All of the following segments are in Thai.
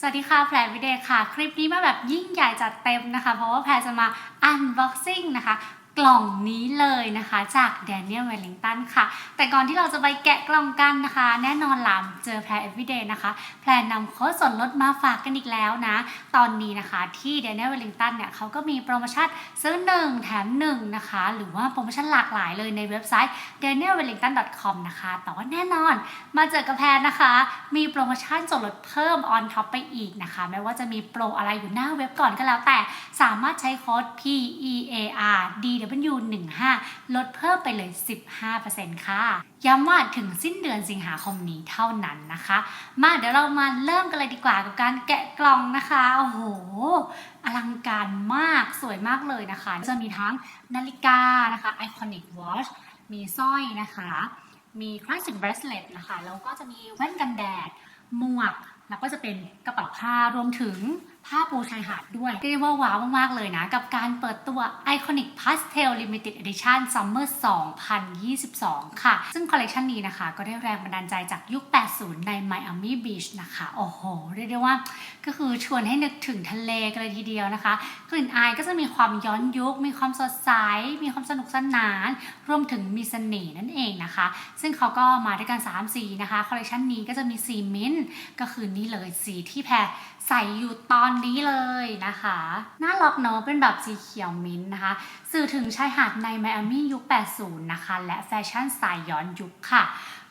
สวัสดีค่ะแพรวิเดย์ค่ะ คลิปนี้มาแบบยิ่งใหญ่จัดเต็มนะคะ เพราะว่าแพรจะมา unboxing นะคะ กล่องนี้เลยนะคะจาก Daniel Wellington ค่ะ แต่ก่อนที่เราจะไปแกะกล่องกันนะคะ แน่นอนล่ะเจอแพร everyday นะคะ แพรนำโค้ดส่วนลดมาฝากกันอีกแล้วนะ ตอนนี้นะคะที่ Daniel Wellington เนี่ยเขาก็มีโปรโมชั่นซื้อ 1 แถม 1 นะคะ หรือว่าโปรโมชั่นหลากหลายเลยในเว็บไซต์ danielwellington.com นะคะ แต่ว่าแน่นอนมาเจอกับแพรนะคะ มีโปรโมชั่นส่วนลดเพิ่ม on top ไปอีกนะคะ ไม่ว่าจะมีโปรอะไรอยู่หน้าเว็บก่อนก็แล้วแต่สามารถใช้โค้ด PEAR D W15 ลดเพิ่มไปเลย 15%ค่ะ ย้ำว่าถึงสิ้นเดือนสิงหาคมนี้เท่านั้นนะคะ มาเดี๋ยวเรามาเริ่มกันเลยดีกว่ากับการแกะกล่องนะคะ โอ้โห อลังการมากสวยมากเลยนะคะ จะมีทั้งนาฬิกานะคะ Iconic Watch มีสร้อยนะคะ มี Classic Bracelet นะคะ แล้วก็จะมีแว่นกันแดด หมวก แล้วก็จะเป็นกระเป๋าผ้ารวมถึงผ้าปูชายหาดด้วยเรียกว่าว้าวมาก ๆ เลยนะ กับการเปิดตัว Iconic Pastel Limited Edition Summer 2022 ค่ะ ซึ่งคอลเลกชันนี้นะคะ ก็ได้แรงบันดาลใจจากยุค 80 ใน Miami Beach นะคะ โอ้โห เรียกได้ว่าก็คือชวนให้นึกถึงทะเลกันเลยทีเดียวนะคะกลิ่นอายก็จะมีความย้อนยุค มีความสดใส มีความสนุกสนาน รวมถึงมีเสน่ห์นั่นเองนะคะ ซึ่งเขาก็มาด้วยกัน 3 สีนะคะคอลเลกชันนี้ก็จะมีสีมิ้นท์ก็คือนี่เลยสีที่แพรใส่อยู่ตอนนี้เลยนะคะ น่ารักเนอะเป็นแบบสีเขียวมิ้นท์นะคะ สื่อถึงชายหาดในไมอามี่ยุค 80 นะคะ และแฟชั่นสไตล์ย้อนยุคค่ะ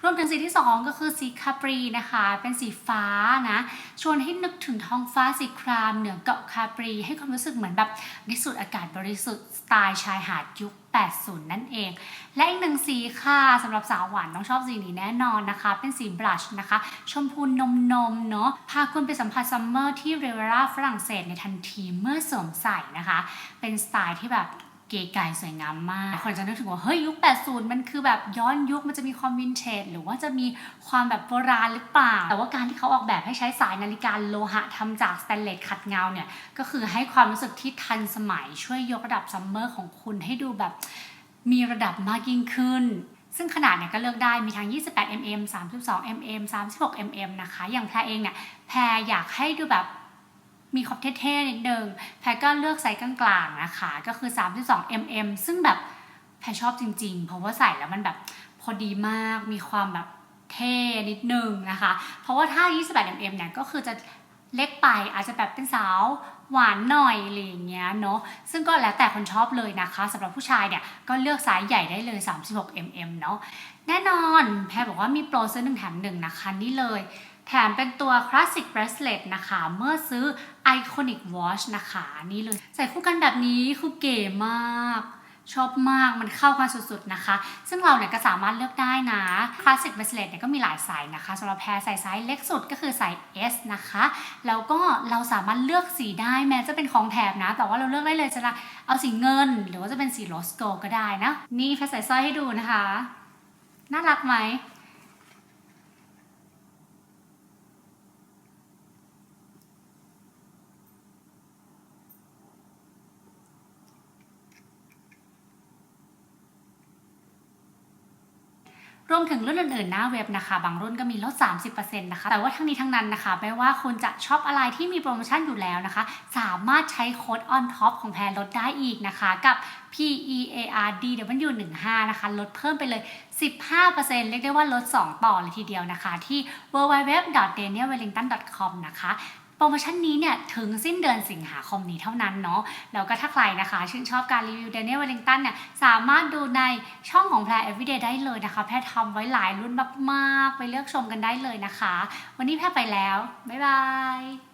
รวมถึงสีที่ 2 ก็คือสีคาปรีนะคะ เป็นสีฟ้านะ ชวนให้นึกถึงท้องฟ้าสีครามเหนือเกาะคาปรี ให้ความรู้สึกเหมือนแบบได้สูดอากาศบริสุทธิ์สไตล์ชายหาดยุค 80 นั่นเอง และอีกหนึ่งสีค่ะสำหรับสาวหวานต้องชอบสีนี้แน่นอนนะคะ เป็นสีบลัชนะคะ ชมพูนมนมเนาะพาคุณไปสัมผัสซัมเมอร์ที่เรเวราฝรั่งเศสในทันทีเมื่อสวมใส่นะคะ เป็นสไตล์ที่แบบเก๋ไก่สวยงามมาก คนจะนึกถึงว่า เฮ้ย ยุค 80 มันคือแบบย้อนยุคมันจะมีความวินเทจหรือว่าจะมีความแบบโบราณหรือเปล่า แต่ว่าการที่เขาออกแบบให้ใช้สายนาฬิกาโลหะทำจากสแตนเลสขัดเงาเนี่ย ก็คือให้ความรู้สึกที่ทันสมัยช่วยยกระดับซัมเมอร์ของคุณให้ดูแบบ มีระดับมากยิ่งขึ้น ซึ่งขนาดเนี่ยก็เลือกได้มีทั้ง 28 mm 32 mm 36 mm นะคะ อย่างแพรเองเนี่ยแพรอยากให้ดูแบบมีขอบเท่ๆนิดนึงแพรก็เลือกไซส์กลางๆนะคะ ก็คือ 32 mm ซึ่งแบบแพรชอบจริงๆ เพราะว่าใส่แล้วมันแบบพอดีมาก มีความแบบเท่นิดนึงนะคะ เพราะว่าถ้า 28 mm เนี่ยก็คือจะเล็กไปอาจจะแบบเป็นสาว หวานหน่อยอะไรอย่างเงี้ยเนาะซึ่งก็แล้วแต่คนชอบเลยนะคะสำหรับผู้ชายเนี่ยก็เลือกไซส์ใหญ่ได้เลย 36 mm เนาะแน่นอนแพรบอกว่ามีโปรซื้อหนึ่งแถมหนึ่งนะคะนี่เลย แถมเป็นตัว Classic Bracelet นะคะ เมื่อซื้อ Iconic Watch นะคะ นี่เลย ใส่คู่กันแบบนี้คือเก๋มาก ชอบมากมันเข้ากันสุดๆนะคะ ซึ่งเราเนี่ยก็สามารถเลือกได้นะคลาสสิกเบสเลตเนี่ยก็มีหลายสายนะคะสำหรับแพรใส่ไซส์เล็กสุดก็คือสาย S นะคะแล้วก็เราสามารถเลือกสีได้แม้จะเป็นของแถบนะ แต่ว่าเราเลือกได้เลยจะเอาสีเงิน หรือว่าจะเป็นสีโรสโกก็ได้นะ นี่แพรใส่สร้อยให้ดูนะคะ น่ารักไหม รวมถึงรุ่นอื่นๆหน้าเว็บนะคะ บางรุ่นก็มีลด 30%นะคะ แต่ว่าทั้งนี้ทั้งนั้นนะคะไม่ว่าคุณจะชอบอะไรที่มีโปรโมชั่นอยู่แล้วนะคะ สามารถใช้โค้ด on top ของแพรลดได้อีกนะคะ กับ PEARDW15 นะคะ ลดเพิ่มไปเลย 15%เรียกได้ว่าลด 2 ต่อเลยทีเดียวนะคะ ที่ www.danielwellington.com นะคะ โปรโมชั่นนี้เนี่ยถึงสิ้นเดือนสิงหาคมนี้เท่านั้นเนาะแล้วก็ถ้าใครนะคะชื่นชอบการรีวิวเดนเนียลเวลลิงตันเนี่ยสามารถดูในช่องของแพร Everyday ได้เลยนะคะ แพรทำไว้หลายรุ่นมากๆ ไปเลือกชมกันได้เลยนะคะ วันนี้แพรไปแล้ว บ๊ายบาย